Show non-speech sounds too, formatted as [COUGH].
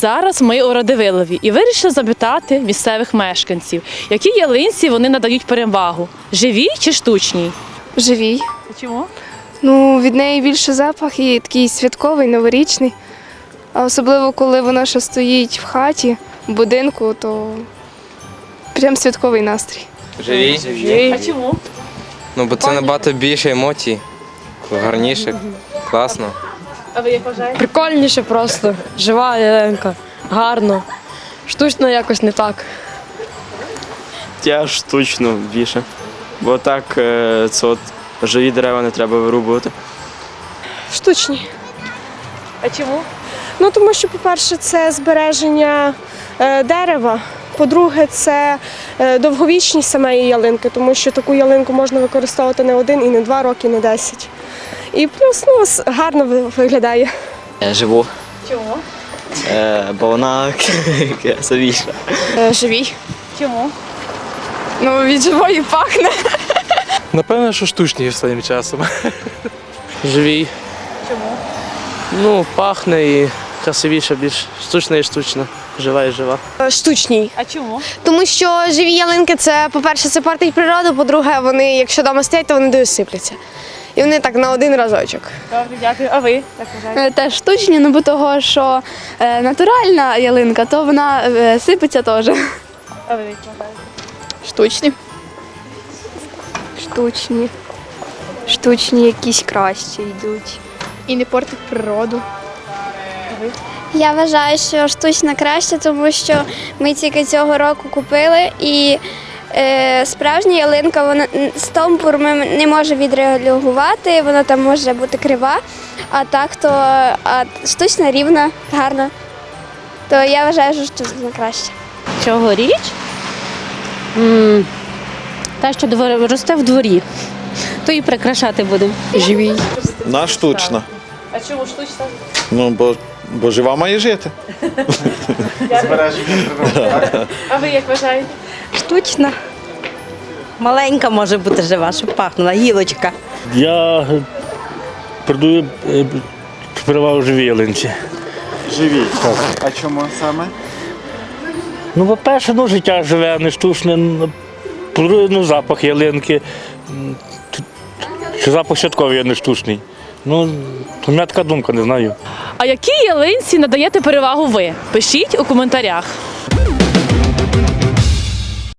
Зараз ми у Радивилові і вирішили запитати місцевих мешканців, які ялинці вони надають перевагу живій чи штучній? Живій. Чому? Ну, від неї більше запах і такий святковий, новорічний. А особливо, коли вона ще стоїть в хаті, в будинку, то прям святковий настрій. Живі? А чому? Ну, бо це набагато більше емоцій, гарніше, класно. А ви як вважаєте? Прикольніше просто. Жива ялинка. Гарно. Штучно якось не так. Я штучно більше. Бо так е, це от живі дерева не треба вирубувати. Штучні. А чому? Ну тому що, по-перше, це збереження е, дерева. По-друге, це е, довговічність самої ялинки, тому що таку ялинку можна використовувати не один і не два роки, не десять. І плюс ну, гарно виглядає. Е, Живу, Чому? е, бо вона [LAUGHS] красивіша. Живій. Чому? Ну, від живої пахне. Напевно, що штучні останнім часом. Живій. Чому? Ну, пахне і красивіше, більш штучна і штучна. Жива і жива. Штучній. А чому? Тому що живі ялинки це, по-перше, це портить природу, по-друге, вони, якщо вдома стоять, то вони дуже сипляться. І вони так на один разочок. Добре, дякую. А ви як вважаєте? Теж штучні, ну бо того, що е, натуральна ялинка, то вона е, сипеться теж. А ви як вважаєте? Штучні. Штучні. Штучні якісь кращі йдуть. І не портить природу. Я вважаю, що штучна краще, тому що ми тільки цього року купили і е, справжня ялинка, вона ми не може відреагувати, вона там може бути крива, а так то а штучна рівна, гарна. То я вважаю, що штучна краще. Цьогоріч та, що двор- росте в дворі, то і прикрашати будемо. Живій. На штучна. А чому штучна? Ну, бо, бо жива має жити. [LAUGHS] А ви як вважаєте? Штучна. Маленька може бути жива, щоб пахнула, гілочка. Я продаю перевагу живій ялинці. Живі. А чому саме? Ну, по-перше, ну, життя живе, не штучне. Ну, По-друге, ну, запах ялинки. Чи запах святковий, а не штучний. Ну, у мене така думка, не знаю. А якій ялинці надаєте перевагу ви? Пишіть у коментарях.